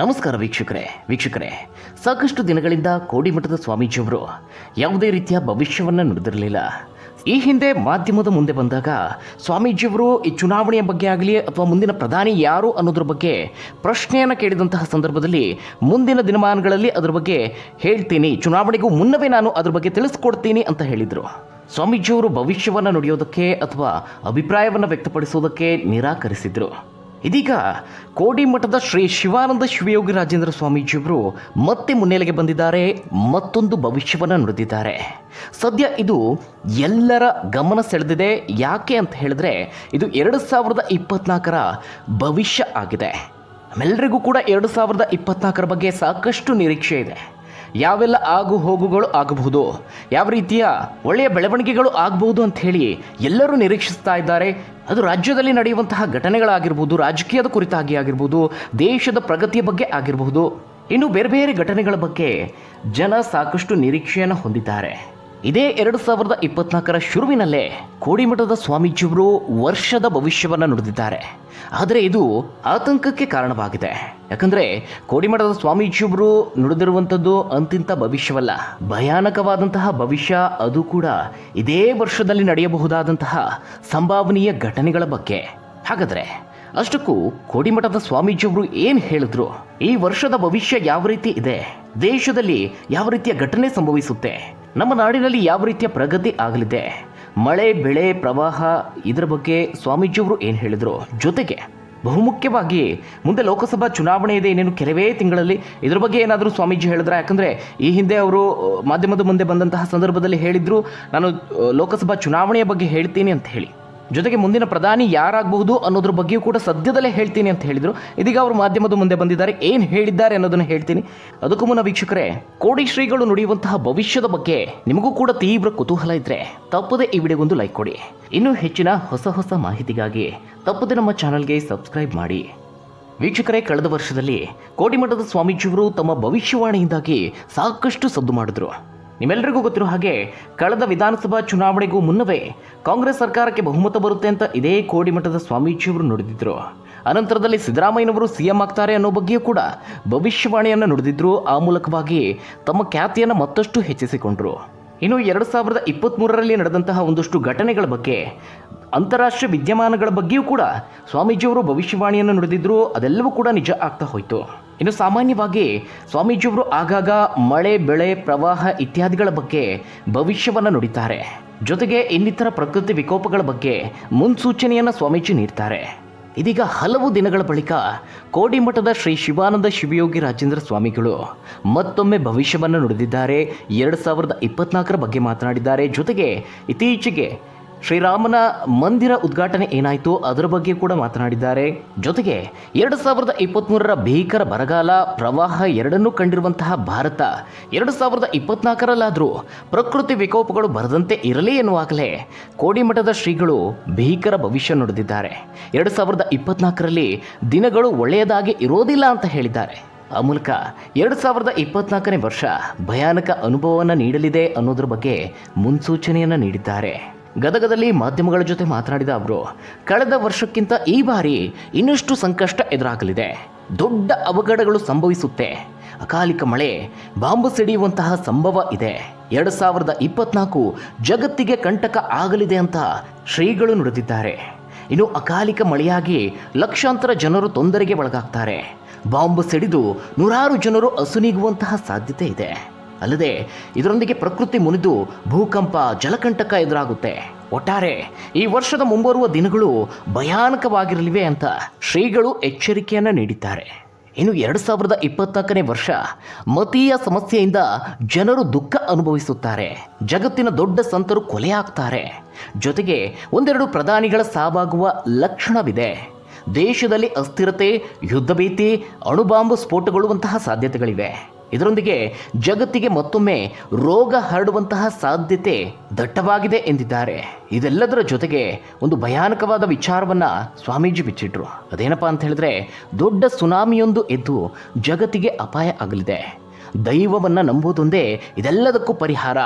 ನಮಸ್ಕಾರ ವೀಕ್ಷಕರೇ ವೀಕ್ಷಕರೇ. ಸಾಕಷ್ಟು ದಿನಗಳಿಂದ ಕೋಡಿಮಠದ ಸ್ವಾಮೀಜಿಯವರು ಯಾವುದೇ ರೀತಿಯ ಭವಿಷ್ಯವನ್ನು ನುಡಿದಿರಲಿಲ್ಲ. ಈ ಹಿಂದೆ ಮಾಧ್ಯಮದ ಮುಂದೆ ಬಂದಾಗ ಸ್ವಾಮೀಜಿಯವರು ಈ ಚುನಾವಣೆಯ ಬಗ್ಗೆ ಆಗಲಿ ಅಥವಾ ಮುಂದಿನ ಪ್ರಧಾನಿ ಯಾರು ಅನ್ನೋದ್ರ ಬಗ್ಗೆ ಪ್ರಶ್ನೆಯನ್ನು ಕೇಳಿದಂತಹ ಸಂದರ್ಭದಲ್ಲಿ ಮುಂದಿನ ದಿನಮಾನಗಳಲ್ಲಿ ಅದರ ಬಗ್ಗೆ ಹೇಳ್ತೀನಿ. ಚುನಾವಣೆಗೂ ಮುನ್ನವೇ ನಾನು ಅದ್ರ ಬಗ್ಗೆ ತಿಳಿಸ್ಕೊಡ್ತೀನಿ ಅಂತ ಹೇಳಿದರು. ಸ್ವಾಮೀಜಿಯವರು ಭವಿಷ್ಯವನ್ನು ನುಡಿಯೋದಕ್ಕೆ ಅಥವಾ ಅಭಿಪ್ರಾಯವನ್ನು ವ್ಯಕ್ತಪಡಿಸೋದಕ್ಕೆ ನಿರಾಕರಿಸಿದರು. ಇದೀಗ ಕೋಡಿಮಠದ ಶ್ರೀ ಶಿವಾನಂದ ಶಿವಯೋಗಿ ರಾಜೇಂದ್ರ ಸ್ವಾಮೀಜಿಯವರು ಮತ್ತೆ ಮುನ್ನೆಲೆಗೆ ಬಂದಿದ್ದಾರೆ, ಮತ್ತೊಂದು ಭವಿಷ್ಯವನ್ನು ನುಡಿದಿದ್ದಾರೆ. ಸದ್ಯ ಇದು ಎಲ್ಲರ ಗಮನ ಸೆಳೆದಿದೆ. ಯಾಕೆ ಅಂತ ಹೇಳಿದ್ರೆ, ಇದು ಎರಡು ಸಾವಿರದ ಇಪ್ಪತ್ನಾಲ್ಕರ ಭವಿಷ್ಯ ಆಗಿದೆ. ನಮ್ಮೆಲ್ಲರಿಗೂ ಕೂಡ ಎರಡು ಸಾವಿರದ ಇಪ್ಪತ್ನಾಲ್ಕರ ಬಗ್ಗೆ ಸಾಕಷ್ಟು ನಿರೀಕ್ಷೆ ಇದೆ. ಯಾವೆಲ್ಲ ಆಗು ಹೋಗುಗಳು ಆಗಬಹುದು? ಯಾವ ರೀತಿಯ ಒಳ್ಳೆಯ ಬೆಳವಣಿಗೆಗಳು ಆಗಬಹುದು ಅಂತ ಹೇಳಿ ಎಲ್ಲರೂ ನಿರೀಕ್ಷಿಸ್ತಾ ಇದ್ದಾರೆ. ಅದು ರಾಜ್ಯದಲ್ಲಿ ನಡೆಯುವಂತಹ ಘಟನೆಗಳಾಗಿರ್ಬೋದು, ರಾಜಕೀಯದ ಕುರಿತಾಗಿ ಆಗಿರ್ಬೋದು, ದೇಶದ ಪ್ರಗತಿಯ ಬಗ್ಗೆ ಆಗಿರಬಹುದು ಇನ್ನು ಬೇರೆ ಬೇರೆ ಘಟನೆಗಳ ಬಗ್ಗೆ ಜನ ಸಾಕಷ್ಟು ನಿರೀಕ್ಷೆಯನ್ನು ಹೊಂದಿದ್ದಾರೆ. ಇದೇ ಎರಡು ಸಾವಿರದ ಇಪ್ಪತ್ನಾಲ್ಕರ ಶುರುವಿನಲ್ಲೇ ಕೋಡಿಮಠದ ಸ್ವಾಮೀಜಿಯವರು ವರ್ಷದ ಭವಿಷ್ಯವನ್ನು ನುಡಿದಿದ್ದಾರೆ. ಆದರೆ ಇದು ಆತಂಕಕ್ಕೆ ಕಾರಣವಾಗಿದೆ. ಯಾಕಂದರೆ ಕೋಡಿಮಠದ ಸ್ವಾಮೀಜಿಯವರು ನುಡಿದಿರುವಂಥದ್ದು ಅಂತಿಂತ ಭವಿಷ್ಯವಲ್ಲ. ಭಯಾನಕವಾದಂತಹ ಭವಿಷ್ಯ ಅದು ಕೂಡ ಇದೇ ವರ್ಷದಲ್ಲಿ ನಡೆಯಬಹುದಾದಂತಹ ಸಂಭಾವನೀಯ ಘಟನೆಗಳ ಬಗ್ಗೆ. ಹಾಗಾದರೆ ಅಷ್ಟಕ್ಕೂ ಕೋಡಿಮಠದ ಸ್ವಾಮೀಜಿಯವರು ಏನು ಹೇಳಿದ್ರು? ಈ ವರ್ಷದ ಭವಿಷ್ಯ ಯಾವ ರೀತಿ ಇದೆ? ದೇಶದಲ್ಲಿ ಯಾವ ರೀತಿಯ ಘಟನೆ ಸಂಭವಿಸುತ್ತೆ? ನಮ್ಮ ನಾಡಿನಲ್ಲಿ ಯಾವ ರೀತಿಯ ಪ್ರಗತಿ ಆಗಲಿದೆ? ಮಳೆ, ಬೆಳೆ, ಪ್ರವಾಹ, ಇದರ ಬಗ್ಗೆ ಸ್ವಾಮೀಜಿಯವರು ಏನು ಹೇಳಿದರು? ಜೊತೆಗೆ ಬಹುಮುಖ್ಯವಾಗಿ ಮುಂದೆ ಲೋಕಸಭಾ ಚುನಾವಣೆ ಇದೆ ಏನೇನು ಕೆಲವೇ ತಿಂಗಳಲ್ಲಿ. ಇದ್ರ ಬಗ್ಗೆ ಏನಾದರೂ ಸ್ವಾಮೀಜಿ ಹೇಳಿದ್ರೆ? ಯಾಕಂದರೆ ಈ ಹಿಂದೆ ಅವರು ಮಾಧ್ಯಮದ ಮುಂದೆ ಬಂದಂತಹ ಸಂದರ್ಭದಲ್ಲಿ ಹೇಳಿದ್ರು, ನಾನು ಲೋಕಸಭಾ ಚುನಾವಣೆಯ ಬಗ್ಗೆ ಹೇಳ್ತೀನಿ ಅಂತ ಹೇಳಿ. ಜೊತೆಗೆ ಮುಂದಿನ ಪ್ರಧಾನಿ ಯಾರಾಗಬಹುದು ಅನ್ನೋದ್ರ ಬಗ್ಗೆಯೂ ಕೂಡ ಸದ್ಯದಲ್ಲೇ ಹೇಳ್ತೀನಿ ಅಂತ ಹೇಳಿದರು. ಇದೀಗ ಅವರು ಮಾಧ್ಯಮದ ಮುಂದೆ ಬಂದಿದ್ದಾರೆ. ಏನು ಹೇಳಿದ್ದಾರೆ ಅನ್ನೋದನ್ನು ಹೇಳ್ತೀನಿ. ಅದಕ್ಕೂ ಮುನ್ನ ವೀಕ್ಷಕರೇ, ಕೋಡಿ ಶ್ರೀಗಳು ನುಡಿಯುವಂತಹ ಭವಿಷ್ಯದ ಬಗ್ಗೆ ನಿಮಗೂ ಕೂಡ ತೀವ್ರ ಕುತೂಹಲ ಇದ್ರೆ ತಪ್ಪದೆ ಈ ವಿಡಿಯೋಗೊಂದು ಲೈಕ್ ಕೊಡಿ. ಇನ್ನೂ ಹೆಚ್ಚಿನ ಹೊಸ ಹೊಸ ಮಾಹಿತಿಗಾಗಿ ತಪ್ಪದೆ ನಮ್ಮ ಚಾನಲ್ಗೆ ಸಬ್ಸ್ಕ್ರೈಬ್ ಮಾಡಿ. ವೀಕ್ಷಕರೇ, ಕಳೆದ ವರ್ಷದಲ್ಲಿ ಕೋಟಿಮಠದ ಸ್ವಾಮೀಜಿಯವರು ತಮ್ಮ ಭವಿಷ್ಯವಾಣಿಯಿಂದಾಗಿ ಸಾಕಷ್ಟು ಸದ್ದು ಮಾಡಿದ್ರು. ನಿಮ್ಮೆಲ್ಲರಿಗೂ ಗೊತ್ತಿರೋ ಹಾಗೆ ಕಳೆದ ವಿಧಾನಸಭಾ ಚುನಾವಣೆಗೂ ಮುನ್ನವೇ ಕಾಂಗ್ರೆಸ್ ಸರ್ಕಾರಕ್ಕೆ ಬಹುಮತ ಬರುತ್ತೆ ಅಂತ ಇದೇ ಕೋಡಿಮಠದ ಸ್ವಾಮೀಜಿಯವರು ನುಡಿದಿದ್ರು. ಅನಂತರದಲ್ಲಿ ಸಿದ್ದರಾಮಯ್ಯನವರು ಸಿಎಂ ಆಗ್ತಾರೆ ಅನ್ನೋ ಬಗ್ಗೆಯೂ ಕೂಡ ಭವಿಷ್ಯವಾಣಿಯನ್ನು ನುಡಿದಿದ್ರು. ಆ ಮೂಲಕವಾಗಿ ತಮ್ಮ ಖ್ಯಾತಿಯನ್ನು ಮತ್ತಷ್ಟು ಹೆಚ್ಚಿಸಿಕೊಂಡರು. ಇನ್ನು ಎರಡು ಸಾವಿರದ ಇಪ್ಪತ್ತ್ಮೂರರಲ್ಲಿ ನಡೆದಂತಹ ಒಂದಷ್ಟು ಘಟನೆಗಳ ಬಗ್ಗೆ, ಅಂತಾರಾಷ್ಟ್ರೀಯ ವಿದ್ಯಮಾನಗಳ ಬಗ್ಗೆಯೂ ಕೂಡ ಸ್ವಾಮೀಜಿಯವರು ಭವಿಷ್ಯವಾಣಿಯನ್ನು ನುಡಿದಿದ್ರು. ಅದೆಲ್ಲವೂ ಕೂಡ ನಿಜ ಆಗ್ತಾ ಹೋಯಿತು. ಇನ್ನು ಸಾಮಾನ್ಯವಾಗಿ ಸ್ವಾಮೀಜಿಯವರು ಆಗಾಗ ಮಳೆ, ಬೆಳೆ, ಪ್ರವಾಹ ಇತ್ಯಾದಿಗಳ ಬಗ್ಗೆ ಭವಿಷ್ಯವನ್ನು ನುಡಿತಾರೆ. ಜೊತೆಗೆ ಇನ್ನಿತರ ಪ್ರಕೃತಿ ವಿಕೋಪಗಳ ಬಗ್ಗೆ ಮುನ್ಸೂಚನೆಯನ್ನು ಸ್ವಾಮೀಜಿ ನೀಡ್ತಾರೆ. ಇದೀಗ ಹಲವು ದಿನಗಳ ಬಳಿಕ ಕೋಡಿಮಠದ ಶ್ರೀ ಶಿವಾನಂದ ಶಿವಯೋಗಿ ರಾಜೇಂದ್ರ ಸ್ವಾಮಿಗಳು ಮತ್ತೊಮ್ಮೆ ಭವಿಷ್ಯವನ್ನು ನುಡಿದಿದ್ದಾರೆ. ಎರಡು ಸಾವಿರದ ಇಪ್ಪತ್ನಾಲ್ಕರ ಬಗ್ಗೆ ಮಾತನಾಡಿದ್ದಾರೆ. ಜೊತೆಗೆ ಇತ್ತೀಚೆಗೆ ಶ್ರೀರಾಮನ ಮಂದಿರ ಉದ್ಘಾಟನೆ ಏನಾಯಿತು ಅದರ ಬಗ್ಗೆ ಕೂಡ ಮಾತನಾಡಿದ್ದಾರೆ. ಜೊತೆಗೆ ಎರಡು ಸಾವಿರದ ಇಪ್ಪತ್ತ್ಮೂರರ ಭೀಕರ ಬರಗಾಲ ಪ್ರವಾಹ ಎರಡನ್ನೂ ಕಂಡಿರುವಂತಹ ಭಾರತ ಎರಡು ಸಾವಿರದ ಇಪ್ಪತ್ನಾಲ್ಕರಲ್ಲಾದರೂ ಪ್ರಕೃತಿ ವಿಕೋಪಗಳು ಬರದಂತೆ ಇರಲಿ ಎನ್ನುವಾಗಲೇ ಕೋಡಿಮಠದ ಶ್ರೀಗಳು ಭೀಕರ ಭವಿಷ್ಯ ನುಡಿದಿದ್ದಾರೆ. ಎರಡು ಸಾವಿರದ ಇಪ್ಪತ್ನಾಲ್ಕರಲ್ಲಿ ದಿನಗಳು ಒಳ್ಳೆಯದಾಗಿ ಇರೋದಿಲ್ಲ ಅಂತ ಹೇಳಿದ್ದಾರೆ. ಆ ಮೂಲಕ ಎರಡು ಸಾವಿರದ ಇಪ್ಪತ್ನಾಲ್ಕನೇ ವರ್ಷ ಭಯಾನಕ ಅನುಭವವನ್ನು ನೀಡಲಿದೆ ಅನ್ನೋದ್ರ ಬಗ್ಗೆ ಮುನ್ಸೂಚನೆಯನ್ನು ನೀಡಿದ್ದಾರೆ. ಗದಗದಲ್ಲಿ ಮಾಧ್ಯಮಗಳ ಜೊತೆ ಮಾತನಾಡಿದ ಅವರು, ಕಳೆದ ವರ್ಷಕ್ಕಿಂತ ಈ ಬಾರಿ ಇನ್ನಷ್ಟು ಸಂಕಷ್ಟ ಎದುರಾಗಲಿದೆ. ದೊಡ್ಡ ಅವಘಡಗಳು ಸಂಭವಿಸುತ್ತೆ. ಅಕಾಲಿಕ ಮಳೆ, ಬಾಂಬು ಸಿಡಿಯುವಂತಹ ಸಂಭವ ಇದೆ. ಎರಡು ಸಾವಿರದ ಇಪ್ಪತ್ನಾಲ್ಕು ಜಗತ್ತಿಗೆ ಕಂಟಕ ಆಗಲಿದೆ ಅಂತ ಶ್ರೀಗಳು ನುಡಿದಿದ್ದಾರೆ. ಇನ್ನು ಅಕಾಲಿಕ ಮಳೆಯಾಗಿ ಲಕ್ಷಾಂತರ ಜನರು ತೊಂದರೆಗೆ ಒಳಗಾಗ್ತಾರೆ. ಬಾಂಬು ಸಿಡಿದು ನೂರಾರು ಜನರು ಅಸುನೀಗುವಂತಹ ಸಾಧ್ಯತೆ ಇದೆ. ಅಲ್ಲದೆ ಇದರೊಂದಿಗೆ ಪ್ರಕೃತಿ ಮುನಿದು ಭೂಕಂಪ, ಜಲಕಂಟಕ ಎದುರಾಗುತ್ತೆ. ಒಟ್ಟಾರೆ ಈ ವರ್ಷದ ಮುಂಬರುವ ದಿನಗಳು ಭಯಾನಕವಾಗಿರಲಿವೆ ಅಂತ ಶ್ರೀಗಳು ಎಚ್ಚರಿಕೆಯನ್ನು ನೀಡಿದ್ದಾರೆ. ಇನ್ನು ಎರಡು ಸಾವಿರದ ಇಪ್ಪತ್ನಾಲ್ಕನೇ ವರ್ಷ ಮತೀಯ ಸಮಸ್ಯೆಯಿಂದ ಜನರು ದುಃಖ ಅನುಭವಿಸುತ್ತಾರೆ. ಜಗತ್ತಿನ ದೊಡ್ಡ ಸಂತರು ಕೊಲೆಯಾಗ್ತಾರೆ ಜೊತೆಗೆ ಒಂದೆರಡು ಪ್ರಧಾನಿಗಳ ಸಾವಾಗುವ ಲಕ್ಷಣವಿದೆ. ದೇಶದಲ್ಲಿ ಅಸ್ಥಿರತೆ, ಯುದ್ಧ ಭೀತಿ, ಅಣುಬಾಂಬು ಸ್ಫೋಟಗೊಳ್ಳುವಂತಹ ಸಾಧ್ಯತೆಗಳಿವೆ. ಇದರೊಂದಿಗೆ ಜಗತ್ತಿಗೆ ಮತ್ತೊಮ್ಮೆ ರೋಗ ಹರಡುವಂತಹ ಸಾಧ್ಯತೆ ದಟ್ಟವಾಗಿದೆ ಎಂದಿದ್ದಾರೆ. ಇದೆಲ್ಲದರ ಜೊತೆಗೆ ಒಂದು ಭಯಾನಕವಾದ ವಿಚಾರವನ್ನ ಸ್ವಾಮೀಜಿ ಬಿಚ್ಚಿಟ್ರು. ಅದೇನಪ್ಪ ಅಂತ ಹೇಳಿದ್ರೆ, ದೊಡ್ಡ ಸುನಾಮಿಯೊಂದು ಎದ್ದು ಜಗತ್ತಿಗೆ ಅಪಾಯ ಆಗಲಿದೆ. ದೈವವನ್ನು ನಂಬುವುದೊಂದೇ ಇದೆಲ್ಲದಕ್ಕೂ ಪರಿಹಾರ.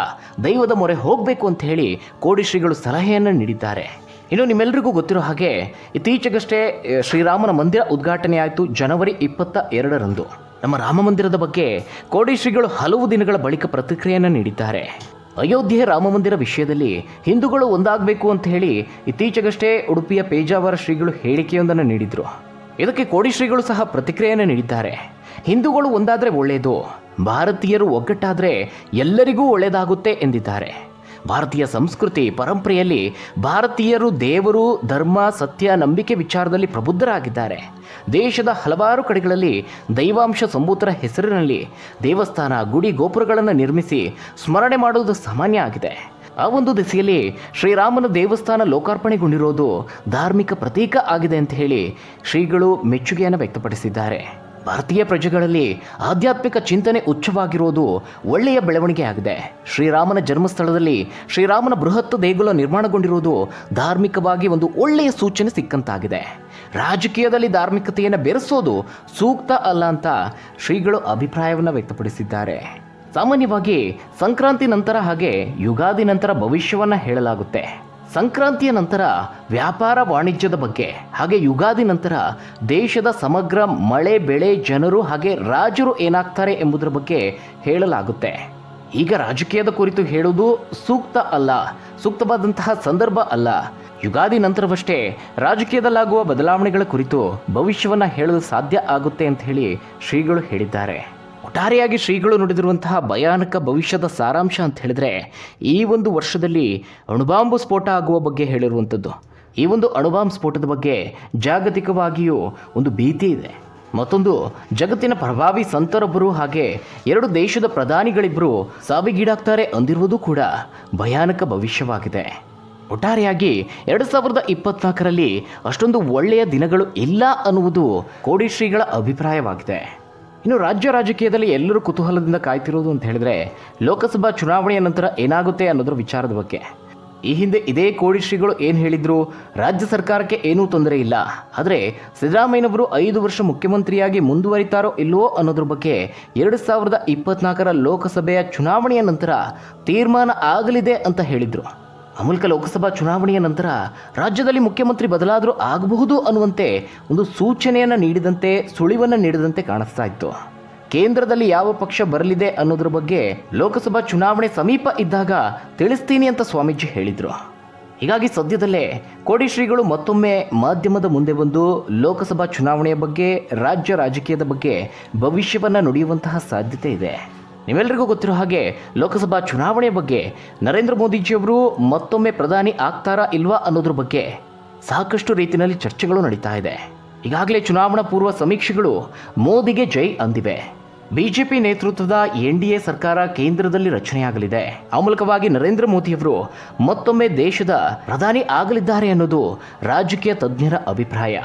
ದೈವದ ಮೊರೆ ಹೋಗಬೇಕು ಅಂತ ಹೇಳಿ ಕೋಡಿಶ್ರೀಗಳು ಸಲಹೆಯನ್ನು ನೀಡಿದ್ದಾರೆ. ಇನ್ನು ನಿಮ್ಮೆಲ್ಲರಿಗೂ ಗೊತ್ತಿರೋ ಹಾಗೆ ಇತ್ತೀಚೆಗಷ್ಟೇ ಶ್ರೀರಾಮನ ಮಂದಿರ ಉದ್ಘಾಟನೆ ಆಯಿತು ಜನವರಿ ಇಪ್ಪತ್ತ ಎರಡರಂದು. ನಮ್ಮ ರಾಮ ಮಂದಿರದ ಬಗ್ಗೆ ಕೋಡಿಶ್ರೀಗಳು ಹಲವು ದಿನಗಳ ಬಳಿಕ ಪ್ರತಿಕ್ರಿಯೆಯನ್ನು ನೀಡಿದ್ದಾರೆ. ಅಯೋಧ್ಯೆ ರಾಮ ಮಂದಿರ ವಿಷಯದಲ್ಲಿ ಹಿಂದೂಗಳು ಒಂದಾಗಬೇಕು ಅಂತ ಹೇಳಿ ಇತ್ತೀಚೆಗಷ್ಟೇ ಉಡುಪಿಯ ಪೇಜಾವರ ಶ್ರೀಗಳು ಹೇಳಿಕೆಯೊಂದನ್ನು ನೀಡಿದರು. ಇದಕ್ಕೆ ಕೋಡಿಶ್ರೀಗಳು ಸಹ ಪ್ರತಿಕ್ರಿಯೆಯನ್ನು ನೀಡಿದ್ದಾರೆ. ಹಿಂದೂಗಳು ಒಂದಾದರೆ ಒಳ್ಳೆಯದು ಭಾರತೀಯರು ಒಗ್ಗಟ್ಟಾದರೆ ಎಲ್ಲರಿಗೂ ಒಳ್ಳೆಯದಾಗುತ್ತೆ ಎಂದಿದ್ದಾರೆ. ಭಾರತೀಯ ಸಂಸ್ಕೃತಿ ಪರಂಪರೆಯಲ್ಲಿ ಭಾರತೀಯರು ದೇವರು, ಧರ್ಮ, ಸತ್ಯ, ನಂಬಿಕೆ ವಿಚಾರದಲ್ಲಿ ಪ್ರಬುದ್ಧರಾಗಿದ್ದಾರೆ. ದೇಶದ ಹಲವಾರು ಕಡೆಗಳಲ್ಲಿ ದೈವಾಂಶ ಸಂಭೂತರ ಹೆಸರಿನಲ್ಲಿ ದೇವಸ್ಥಾನ, ಗುಡಿ ಗೋಪುರಗಳನ್ನು ನಿರ್ಮಿಸಿ ಸ್ಮರಣೆ ಮಾಡುವುದು ಸಾಮಾನ್ಯ ಆಗಿದೆ. ಆ ಒಂದು ದಿಸೆಯಲ್ಲಿ ಶ್ರೀರಾಮನ ದೇವಸ್ಥಾನ ಲೋಕಾರ್ಪಣೆಗೊಂಡಿರೋದು ಧಾರ್ಮಿಕ ಪ್ರತೀಕ ಆಗಿದೆ ಅಂತ ಹೇಳಿ ಶ್ರೀಗಳು ಮೆಚ್ಚುಗೆಯನ್ನು ವ್ಯಕ್ತಪಡಿಸಿದ್ದಾರೆ. ಭಾರತೀಯ ಪ್ರಜೆಗಳಲ್ಲಿ ಆಧ್ಯಾತ್ಮಿಕ ಚಿಂತನೆ ಉಚ್ಚವಾಗಿರುವುದು ಒಳ್ಳೆಯ ಬೆಳವಣಿಗೆ ಆಗಿದೆ. ಶ್ರೀರಾಮನ ಜನ್ಮಸ್ಥಳದಲ್ಲಿ ಶ್ರೀರಾಮನ ಬೃಹತ್ ದೇಗುಲ ನಿರ್ಮಾಣಗೊಂಡಿರುವುದು ಧಾರ್ಮಿಕವಾಗಿ ಒಂದು ಒಳ್ಳೆಯ ಸೂಚನೆ ಸಿಕ್ಕಂತಾಗಿದೆ. ರಾಜಕೀಯದಲ್ಲಿ ಧಾರ್ಮಿಕತೆಯನ್ನು ಬೆರೆಸೋದು ಸೂಕ್ತ ಅಲ್ಲ ಅಂತ ಶ್ರೀಗಳು ಅಭಿಪ್ರಾಯವನ್ನು ವ್ಯಕ್ತಪಡಿಸಿದ್ದಾರೆ. ಸಾಮಾನ್ಯವಾಗಿ ಸಂಕ್ರಾಂತಿ ನಂತರ ಹಾಗೆ ಯುಗಾದಿ ನಂತರ ಭವಿಷ್ಯವನ್ನು ಹೇಳಲಾಗುತ್ತೆ. ಸಂಕ್ರಾಂತಿಯ ನಂತರ ವ್ಯಾಪಾರ ವಾಣಿಜ್ಯದ ಬಗ್ಗೆ, ಹಾಗೆ ಯುಗಾದಿ ನಂತರ ದೇಶದ ಸಮಗ್ರ ಮಳೆ ಬೆಳೆ ಜನರು ಹಾಗೆ ರಾಜರು ಏನಾಗ್ತಾರೆ ಎಂಬುದರ ಬಗ್ಗೆ ಹೇಳಲಾಗುತ್ತೆ. ಈಗ ರಾಜಕೀಯದ ಕುರಿತು ಹೇಳುವುದು ಸೂಕ್ತ ಅಲ್ಲ, ಸೂಕ್ತವಾದಂತಹ ಸಂದರ್ಭ ಅಲ್ಲ. ಯುಗಾದಿ ನಂತರವಷ್ಟೇ ರಾಜಕೀಯದಲ್ಲಾಗುವ ಬದಲಾವಣೆಗಳ ಕುರಿತು ಭವಿಷ್ಯವನ್ನು ಹೇಳಲು ಸಾಧ್ಯ ಆಗುತ್ತೆ ಅಂತ ಹೇಳಿ ಶ್ರೀಗಳು ಹೇಳಿದ್ದಾರೆ. ಒಟ್ಟಾರೆಯಾಗಿ ಶ್ರೀಗಳು ನುಡಿದಿರುವಂತಹ ಭಯಾನಕ ಭವಿಷ್ಯದ ಸಾರಾಂಶ ಅಂತ ಹೇಳಿದ್ರೆ ಈ ಒಂದು ವರ್ಷದಲ್ಲಿ ಅಣುಬಾಂಬು ಸ್ಫೋಟ ಆಗುವ ಬಗ್ಗೆ ಹೇಳಿರುವಂಥದ್ದು. ಈ ಒಂದು ಅಣುಬಾಂಬ್ ಸ್ಫೋಟದ ಬಗ್ಗೆ ಜಾಗತಿಕವಾಗಿಯೂ ಒಂದು ಭೀತಿ ಇದೆ. ಮತ್ತೊಂದು, ಜಗತ್ತಿನ ಪ್ರಭಾವಿ ಸಂತರೊಬ್ಬರು ಹಾಗೆ ಎರಡು ದೇಶದ ಪ್ರಧಾನಿಗಳಿಬ್ಬರು ಸಾವಿಗೀಡಾಗ್ತಾರೆ ಅಂದಿರುವುದು ಕೂಡ ಭಯಾನಕ ಭವಿಷ್ಯವಾಗಿದೆ. ಒಟ್ಟಾರೆಯಾಗಿ ಎರಡು ಸಾವಿರದ ಇಪ್ಪತ್ನಾಲ್ಕರಲ್ಲಿ ಅಷ್ಟೊಂದು ಒಳ್ಳೆಯ ದಿನಗಳು ಇಲ್ಲ ಅನ್ನುವುದು ಕೋಡಿಶ್ರೀಗಳ ಅಭಿಪ್ರಾಯವಾಗಿದೆ. ಇನ್ನು ರಾಜ್ಯ ರಾಜಕೀಯದಲ್ಲಿ ಎಲ್ಲರೂ ಕುತೂಹಲದಿಂದ ಕಾಯ್ತಿರೋದು ಅಂತ ಹೇಳಿದ್ರೆ ಲೋಕಸಭಾ ಚುನಾವಣೆಯ ನಂತರ ಏನಾಗುತ್ತೆ ಅನ್ನೋದ್ರ ವಿಚಾರದ ಬಗ್ಗೆ. ಈ ಹಿಂದೆ ಇದೇ ಕೋಡಿ ಶ್ರೀಗಳು ಏನು ಹೇಳಿದ್ರು? ರಾಜ್ಯ ಸರ್ಕಾರಕ್ಕೆ ಏನೂ ತೊಂದರೆ ಇಲ್ಲ. ಆದರೆ ಸಿದ್ದರಾಮಯ್ಯನವರು ಐದು ವರ್ಷ ಮುಖ್ಯಮಂತ್ರಿಯಾಗಿ ಮುಂದುವರಿತಾರೋ ಇಲ್ಲವೋ ಅನ್ನೋದ್ರ ಬಗ್ಗೆ ಎರಡು ಸಾವಿರದ ಇಪ್ಪತ್ನಾಲ್ಕರ ಲೋಕಸಭೆಯ ಚುನಾವಣೆಯ ನಂತರ ತೀರ್ಮಾನ ಆಗಲಿದೆ ಅಂತ ಹೇಳಿದ್ರು. ಆ ಮೂಲಕ ಲೋಕಸಭಾ ಚುನಾವಣೆಯ ನಂತರ ರಾಜ್ಯದಲ್ಲಿ ಮುಖ್ಯಮಂತ್ರಿ ಬದಲಾದರೂ ಆಗಬಹುದು ಅನ್ನುವಂತೆ ಒಂದು ಸೂಚನೆಯನ್ನು ನೀಡಿದಂತೆ, ಸುಳಿವನ್ನು ನೀಡಿದಂತೆ ಕಾಣಿಸ್ತಾ ಇತ್ತು. ಕೇಂದ್ರದಲ್ಲಿ ಯಾವ ಪಕ್ಷ ಬರಲಿದೆ ಅನ್ನೋದ್ರ ಬಗ್ಗೆ ಲೋಕಸಭಾ ಚುನಾವಣೆ ಸಮೀಪ ಇದ್ದಾಗ ತಿಳಿಸ್ತೀನಿ ಅಂತ ಸ್ವಾಮೀಜಿ ಹೇಳಿದರು. ಹೀಗಾಗಿ ಸದ್ಯದಲ್ಲೇ ಕೋಡಿ ಶ್ರೀಗಳು ಮತ್ತೊಮ್ಮೆ ಮಾಧ್ಯಮದ ಮುಂದೆ ಬಂದು ಲೋಕಸಭಾ ಚುನಾವಣೆಯ ಬಗ್ಗೆ, ರಾಜ್ಯ ರಾಜಕೀಯದ ಬಗ್ಗೆ ಭವಿಷ್ಯವನ್ನು ನುಡಿಯುವಂತಹ ಸಾಧ್ಯತೆ ಇದೆ. ನಿಮ್ಮೆಲ್ಲರಿಗೂ ಗೊತ್ತಿರೋ ಹಾಗೆ ಲೋಕಸಭಾ ಚುನಾವಣೆಯ ಬಗ್ಗೆ ನರೇಂದ್ರ ಮೋದಿಜಿಯವರು ಮತ್ತೊಮ್ಮೆ ಪ್ರಧಾನಿ ಆಗ್ತಾರಾ ಇಲ್ವಾ ಅನ್ನೋದ್ರ ಬಗ್ಗೆ ಸಾಕಷ್ಟು ರೀತಿಯಲ್ಲಿ ಚರ್ಚೆಗಳು ನಡೀತಾ ಇದೆ. ಈಗಾಗಲೇ ಚುನಾವಣಾ ಪೂರ್ವ ಸಮೀಕ್ಷೆಗಳು ಮೋದಿಗೆ ಜೈ ಅಂದಿವೆ. ಬಿಜೆಪಿ ನೇತೃತ್ವದ ಎನ್ ಡಿ ಎ ಸರ್ಕಾರ ಕೇಂದ್ರದಲ್ಲಿ ರಚನೆಯಾಗಲಿದೆ. ಆ ಮೂಲಕವಾಗಿ ನರೇಂದ್ರ ಮೋದಿಯವರು ಮತ್ತೊಮ್ಮೆ ದೇಶದ ಪ್ರಧಾನಿ ಆಗಲಿದ್ದಾರೆ ಅನ್ನೋದು ರಾಜಕೀಯ ತಜ್ಞರ ಅಭಿಪ್ರಾಯ.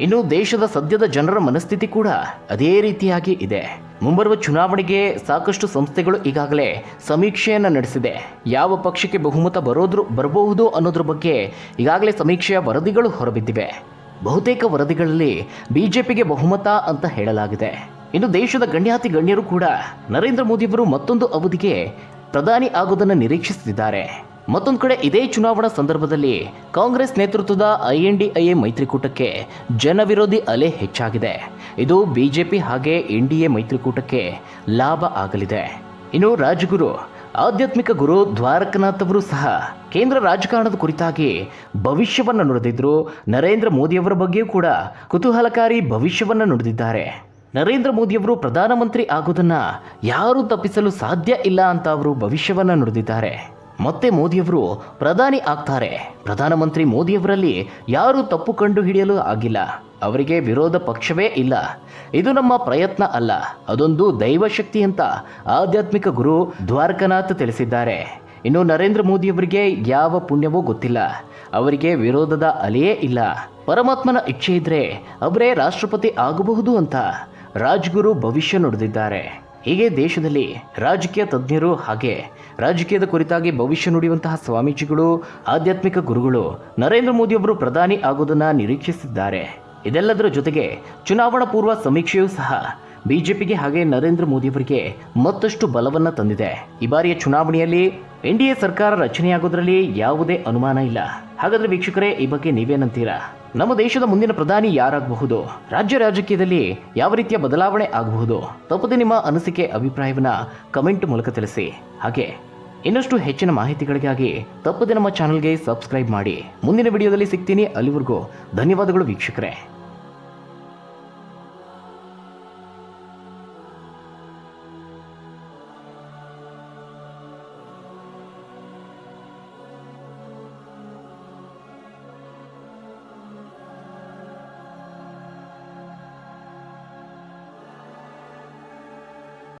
ಇನ್ನು ದೇಶದ ಸದ್ಯದ ಜನರ ಮನಸ್ಥಿತಿ ಕೂಡ ಅದೇ ರೀತಿಯಾಗಿ ಇದೆ. ಮುಂಬರುವ ಚುನಾವಣೆಗೆ ಸಾಕಷ್ಟು ಸಂಸ್ಥೆಗಳು ಈಗಾಗಲೇ ಸಮೀಕ್ಷೆಯನ್ನು ನಡೆಸಿದೆ. ಯಾವ ಪಕ್ಷಕ್ಕೆ ಬಹುಮತ ಬರೋದ್ರು ಬರಬಹುದು ಅನ್ನೋದ್ರ ಬಗ್ಗೆ ಈಗಾಗಲೇ ಸಮೀಕ್ಷೆಯ ವರದಿಗಳು ಹೊರಬಿದ್ದಿವೆ. ಬಹುತೇಕ ವರದಿಗಳಲ್ಲಿ ಬಿಜೆಪಿಗೆ ಬಹುಮತ ಅಂತ ಹೇಳಲಾಗಿದೆ. ಇನ್ನು ದೇಶದ ಗಣ್ಯಾತಿ ಗಣ್ಯರು ಕೂಡ ನರೇಂದ್ರ ಮೋದಿಯವರು ಮತ್ತೊಂದು ಅವಧಿಗೆ ಪ್ರಧಾನಿ ಆಗೋದನ್ನು ನಿರೀಕ್ಷಿಸುತ್ತಿದ್ದಾರೆ. ಮತ್ತೊಂದು ಕಡೆ ಇದೇ ಚುನಾವಣಾ ಸಂದರ್ಭದಲ್ಲಿ ಕಾಂಗ್ರೆಸ್ ನೇತೃತ್ವದ ಐಎನ್ಡಿಐಎ ಮೈತ್ರಿಕೂಟಕ್ಕೆ ಜನವಿರೋಧಿ ಅಲೆ ಹೆಚ್ಚಾಗಿದೆ. ಇದು ಬಿಜೆಪಿ ಹಾಗೆ ಎನ್ಡಿಎ ಮೈತ್ರಿಕೂಟಕ್ಕೆ ಲಾಭ ಆಗಲಿದೆ. ಇನ್ನು ರಾಜಗುರು, ಆಧ್ಯಾತ್ಮಿಕ ಗುರು ದ್ವಾರಕನಾಥ್ ಅವರು ಸಹ ಕೇಂದ್ರ ರಾಜಕಾರಣದ ಕುರಿತಾಗಿ ಭವಿಷ್ಯವನ್ನು ನುಡಿದಿದ್ರು. ನರೇಂದ್ರ ಮೋದಿಯವರ ಬಗ್ಗೆಯೂ ಕೂಡ ಕುತೂಹಲಕಾರಿ ಭವಿಷ್ಯವನ್ನು ನುಡಿದಿದ್ದಾರೆ. ನರೇಂದ್ರ ಮೋದಿಯವರು ಪ್ರಧಾನಮಂತ್ರಿ ಆಗೋದನ್ನು ಯಾರೂ ತಪ್ಪಿಸಲು ಸಾಧ್ಯ ಇಲ್ಲ ಅಂತ ಅವರು ಭವಿಷ್ಯವನ್ನು ನುಡಿದಿದ್ದಾರೆ. ಮತ್ತೆ ಮೋದಿಯವರು ಪ್ರಧಾನಿ ಆಗ್ತಾರೆ. ಪ್ರಧಾನಮಂತ್ರಿ ಮೋದಿಯವರಲ್ಲಿ ಯಾರೂ ತಪ್ಪು ಕಂಡು ಹಿಡಿಯಲು ಆಗಿಲ್ಲ. ಅವರಿಗೆ ವಿರೋಧ ಪಕ್ಷವೇ ಇಲ್ಲ. ಇದು ನಮ್ಮ ಪ್ರಯತ್ನ ಅಲ್ಲ. ಅದೊಂದು ದೈವಶಕ್ತಿ ಅಂತ ಆಧ್ಯಾತ್ಮಿಕ ಗುರು ದ್ವಾರಕನಾಥ್ ತಿಳಿಸಿದ್ದಾರೆ. ಇನ್ನು ನರೇಂದ್ರ ಮೋದಿಯವರಿಗೆ ಯಾವ ಪುಣ್ಯವೂ ಗೊತ್ತಿಲ್ಲ. ಅವರಿಗೆ ವಿರೋಧದ ಅಲೆಯೇ ಇಲ್ಲ. ಪರಮಾತ್ಮನ ಇಚ್ಛೆ ಇದ್ರೆ ಅವರೇ ರಾಷ್ಟ್ರಪತಿ ಆಗಬಹುದು ಅಂತ ರಾಜ್ಗುರು ಭವಿಷ್ಯ ನುಡಿದಿದ್ದಾರೆ. ಹೀಗೆ ದೇಶದಲ್ಲಿ ರಾಜಕೀಯ ತಜ್ಞರು ಹಾಗೆ ರಾಜಕೀಯದ ಕುರಿತಾಗಿ ಭವಿಷ್ಯ ನುಡಿಯುವಂತಹ ಸ್ವಾಮೀಜಿಗಳು, ಆಧ್ಯಾತ್ಮಿಕ ಗುರುಗಳು, ನರೇಂದ್ರ ಮೋದಿಯೊಬ್ಬರು ಪ್ರಧಾನಿ ಆಗೋದನ್ನ ನಿರೀಕ್ಷಿಸಿದ್ದಾರೆ. ಇದೆಲ್ಲದರ ಜೊತೆಗೆ ಚುನಾವಣಾ ಪೂರ್ವ ಸಮೀಕ್ಷೆಯೂ ಸಹ ಬಿಜೆಪಿಗೆ ಹಾಗೆ ನರೇಂದ್ರ ಮೋದಿಯವರಿಗೆ ಮತ್ತಷ್ಟು ಬಲವನ್ನು ತಂದಿದೆ. ಈ ಬಾರಿಯ ಚುನಾವಣೆಯಲ್ಲಿ ಎನ್ಡಿಎ ಸರ್ಕಾರ ರಚನೆಯಾಗೋದ್ರಲ್ಲಿ ಯಾವುದೇ ಅನುಮಾನ ಇಲ್ಲ. ಹಾಗಾದರೆ ವೀಕ್ಷಕರೇ, ಈ ಬಗ್ಗೆ ನೀವೇನಂತೀರಾ? ನಮ್ಮ ದೇಶದ ಮುಂದಿನ ಪ್ರಧಾನಿ ಯಾರಾಗಬಹುದು? ರಾಜ್ಯ ರಾಜಕೀಯದಲ್ಲಿ ಯಾವ ರೀತಿಯ ಬದಲಾವಣೆ ಆಗಬಹುದು? ತಪ್ಪದೆ ನಿಮ್ಮ ಅನಿಸಿಕೆ, ಅಭಿಪ್ರಾಯವನ್ನ ಕಮೆಂಟ್ ಮೂಲಕ ತಿಳಿಸಿ. ಹಾಗೆ, ಇನ್ನಷ್ಟು ಹೆಚ್ಚಿನ ಮಾಹಿತಿಗಳಿಗಾಗಿ ತಪ್ಪದೆ ನಮ್ಮ ಚಾನಲ್ಗೆ ಸಬ್ಸ್ಕ್ರೈಬ್ ಮಾಡಿ. ಮುಂದಿನ ವಿಡಿಯೋದಲ್ಲಿ ಸಿಗ್ತೀನಿ. ಅಲ್ಲಿವರೆಗೂ ಧನ್ಯವಾದಗಳು ವೀಕ್ಷಕರೇ.